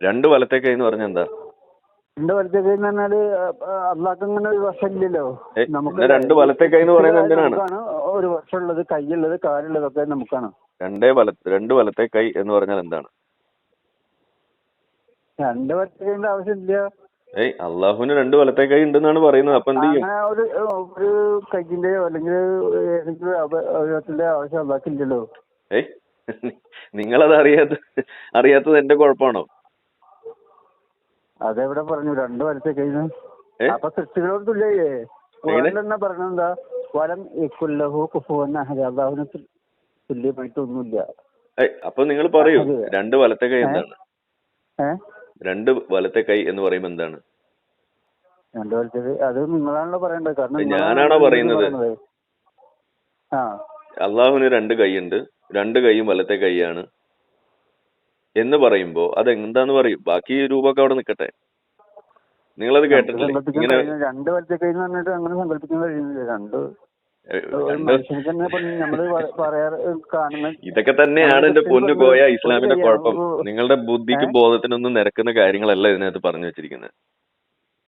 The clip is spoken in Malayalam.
രണ്ട് വലത്തെ കൈ എന്ന് പറഞ്ഞാൽ എന്താ? രണ്ട് വലത്തെ കൈ എന്ന് പറഞ്ഞാൽ അള്ളാഹ് അങ്ങനെ ഒരു വർഷം ഇല്ലല്ലോ നമുക്ക് രണ്ട് വലത്തെ കൈ എന്ന് പറയുന്നത് എന്തിനാണ്? ഒരു വർഷം ഉള്ളത് കൈയുള്ളത് കാലുള്ളതൊക്കെ നമുക്കാണ്. രണ്ടേ വല രണ്ട് വലത്തെ കൈ എന്ന് പറഞ്ഞാൽ എന്താണ്? രണ്ട് വലത്തെ കൈന്റെ ആവശ്യമില്ല. ഏയ് അള്ളാഹുവിന് രണ്ട് വലത്തെ കൈ ഉണ്ടെന്നാണ് പറയുന്നത്. അപ്പൊ എന്ത് ചെയ്യും? ഒരു ഒരു കൈക്കിന്റെയോ അല്ലെങ്കിൽ ഏതെങ്കിലും ആവശ്യം അള്ളാഹ്ക്കില്ലല്ലോ ഏയ് നിങ്ങളത് അറിയാത്ത അറിയാത്തത് എന്റെ കുഴപ്പമാണോ? അതെവിടെ പറഞ്ഞു? രണ്ട് വലത്തെ ഏ? അപ്പൊ സൃഷ്ടികളോട് തുല്യേ തന്നെ പറഞ്ഞെന്താ വലം ഇക്കുല്ലഹു കുഫുവൻ അഹദ്. അള്ളാഹുവിന് തുല്യമായിട്ടൊന്നുമില്ല. അപ്പൊ നിങ്ങൾ പറയൂ രണ്ട് വലത്തെ കൈ എന്താണ്? രണ്ട് വലത്തെ കൈ എന്ന് പറയുമ്പോ എന്താണ്? രണ്ട് വലത്തെ കൈ? അത് നിങ്ങളാണല്ലോ പറയേണ്ടത്. കാരണം ഞാനാണോ പറയുന്നത്? അള്ളാഹുവിന് രണ്ട് കൈയുണ്ട്. രണ്ട് കൈയും വലത്തെ കൈയാണ്. എന്ന് പറയുമ്പോ അത് എന്താന്ന് പറയും? ബാക്കി രൂപമൊക്കെ അവിടെ നിൽക്കട്ടെ. നിങ്ങളത് കേട്ടിട്ടില്ല? ഇങ്ങനെ രണ്ട് വലത്തെ കൈ പറഞ്ഞിട്ട് അങ്ങനെ സങ്കല്പിക്കാൻ കഴിയുന്നില്ല. രണ്ട് ഇതൊക്കെ തന്നെയാണ് എന്റെ പൊന്നു പോയ ഇസ്ലാമിന്റെ കുഴപ്പം. നിങ്ങളുടെ ബുദ്ധിക്കും ബോധത്തിനൊന്നും നിരക്കുന്ന കാര്യങ്ങളല്ല ഇതിനകത്ത് പറഞ്ഞു വെച്ചിരിക്കുന്നത്.